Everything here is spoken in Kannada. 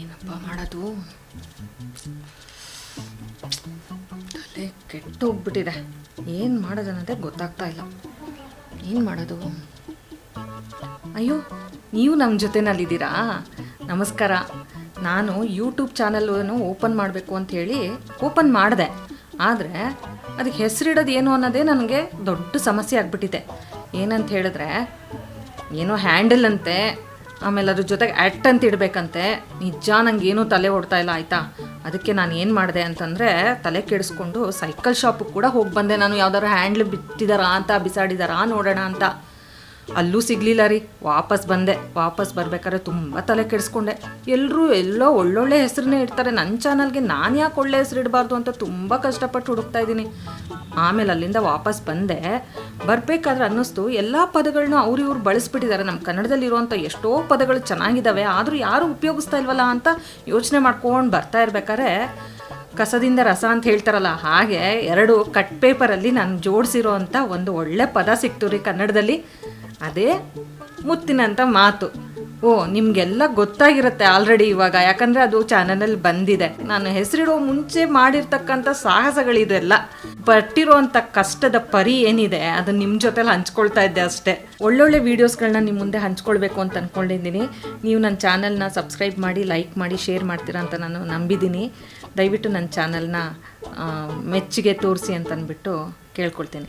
ಏನಪ್ಪ ಮಾಡೋದು? ತಲೆ ಕೆಟ್ಟೋಗ್ಬಿಟ್ಟಿದೆ ಏನು ಮಾಡೋದು ಅನ್ನೋದೇ ಗೊತ್ತಾಗ್ತಾ ಇಲ್ಲ. ಏನು ಮಾಡೋದು? ಅಯ್ಯೋ, ನೀವು ನಮ್ಮ ಜೊತೆನಲ್ಲಿದ್ದೀರಾ? ನಮಸ್ಕಾರ. ನಾನು ಯೂಟ್ಯೂಬ್ ಚಾನಲನ್ನು ಓಪನ್ ಮಾಡಬೇಕು ಅಂತ ಹೇಳಿ ಓಪನ್ ಮಾಡಿದೆ. ಆದರೆ ಅದಕ್ಕೆ ಹೆಸರಿಡೋದು ಏನು ಅನ್ನೋದೇ ನನಗೆ ದೊಡ್ಡ ಸಮಸ್ಯೆ ಆಗಿಬಿಟ್ಟಿದೆ. ಏನಂತ ಹೇಳಿದ್ರೆ ಏನೋ ಹ್ಯಾಂಡಲ್ ಅಂತೆ. ಆಮೇಲೆ ಅದ್ರ ಜೊತೆಗೆ ಅಟ್ ಅಂತ ಇಡಬೇಕಂತೆ. ನಿಜ ನನಗೇನೂ ತಲೆ ಓಡ್ತಾ ಇಲ್ಲ, ಆಯಿತಾ? ಅದಕ್ಕೆ ನಾನು ಏನು ಮಾಡಿದೆ ಅಂತಂದರೆ ತಲೆ ಕೆಡಿಸ್ಕೊಂಡು ಸೈಕಲ್ ಶಾಪಿಗೆ ಕೂಡ ಹೋಗಿ ಬಂದೆ ನಾನು. ಯಾವ್ದಾದ್ರು ಹ್ಯಾಂಡ್ಲ್ ಬಿಟ್ಟಿದಾರಾ ಅಂತ, ಬಿಸಾಡಿದಾರಾ ನೋಡೋಣ ಅಂತ. ಅಲ್ಲೂ ಸಿಗಲಿಲ್ಲ ರೀ. ವಾಪಸ್ ಬಂದೆ. ವಾಪಸ್ ಬರ್ಬೇಕಾದ್ರೆ ತುಂಬ ತಲೆ ಕೆಡಿಸ್ಕೊಂಡೆ. ಎಲ್ಲರೂ ಎಲ್ಲೋ ಒಳ್ಳೊಳ್ಳೆ ಹೆಸರನ್ನೇ ಇಡ್ತಾರೆ. ನನ್ನ ಚಾನಲ್ಗೆ ನಾನು ಯಾಕೆ ಒಳ್ಳೆ ಹೆಸರು ಇಡಬಾರ್ದು ಅಂತ ತುಂಬ ಕಷ್ಟಪಟ್ಟು ಹುಡುಕ್ತಾ ಇದ್ದೀನಿ. ಆಮೇಲೆ ಅಲ್ಲಿಂದ ವಾಪಸ್ ಬಂದೆ. ಬರಬೇಕಾದ್ರೆ ಅನ್ನಿಸ್ತು, ಎಲ್ಲ ಪದಗಳನ್ನ ಅವ್ರು ಇವ್ರು ಬಳಸ್ಬಿಟ್ಟಿದ್ದಾರೆ ನಮ್ಮ ಕನ್ನಡದಲ್ಲಿರುವಂಥ ಎಷ್ಟೋ ಪದಗಳು ಚೆನ್ನಾಗಿದ್ದಾವೆ ಆದರೂ ಯಾರೂ ಉಪಯೋಗಿಸ್ತಾ ಇಲ್ವಲ್ಲ ಅಂತ ಯೋಚನೆ ಮಾಡ್ಕೊಂಡು ಬರ್ತಾ ಇರ್ಬೇಕಾದ್ರೆ ಕಸದಿಂದ ರಸ ಅಂತ ಹೇಳ್ತಾರಲ್ಲ, ಹಾಗೆ ಎರಡು ಕಟ್ ಪೇಪರಲ್ಲಿ ನಾನು ಜೋಡಿಸಿರೋ ಅಂಥ ಒಂದು ಒಳ್ಳೆ ಪದ ಸಿಕ್ತು ರೀ ಕನ್ನಡದಲ್ಲಿ. ಅದೇ ಮುತ್ತಿನಂಥ ಮಾತು. ಓ, ನಿಮಗೆಲ್ಲ ಗೊತ್ತಾಗಿರುತ್ತೆ ಆಲ್ರೆಡಿ ಇವಾಗ. ಯಾಕಂದರೆ ಅದು ಚಾನಲಲ್ಲಿ ಬಂದಿದೆ. ನಾನು ಹೆಸರಿಡೋ ಮುಂಚೆ ಮಾಡಿರ್ತಕ್ಕಂಥ ಸಾಹಸಗಳಿದೆಲ್ಲ. ಪಟ್ಟಿರೋಂಥ ಕಷ್ಟದ ಪರಿ ಏನಿದೆ, ಅದನ್ನ ನಿಮ್ಮ ಜೊತೆಲಿ ಹಂಚ್ಕೊಳ್ತಾ ಇದ್ದೆ ಅಷ್ಟೇ. ಒಳ್ಳೊಳ್ಳೆ ವೀಡಿಯೋಸ್ಗಳನ್ನ ನಿಮ್ಮ ಮುಂದೆ ಹಂಚ್ಕೊಳ್ಬೇಕು ಅಂತ ಅನ್ಕೊಂಡಿದ್ದೀನಿ. ನೀವು ನನ್ನ ಚಾನಲ್ನ ಸಬ್ಸ್ಕ್ರೈಬ್ ಮಾಡಿ ಲೈಕ್ ಮಾಡಿ ಶೇರ್ ಮಾಡ್ತೀರಾ ಅಂತ ನಾನು ನಂಬಿದ್ದೀನಿ. ದಯವಿಟ್ಟು ನನ್ನ ಚಾನಲ್ನ ಮೆಚ್ಚುಗೆ ತೋರಿಸಿ ಅಂತ ಅಂದ್ಬಿಟ್ಟು ಕೇಳ್ಕೊಳ್ತೀನಿ.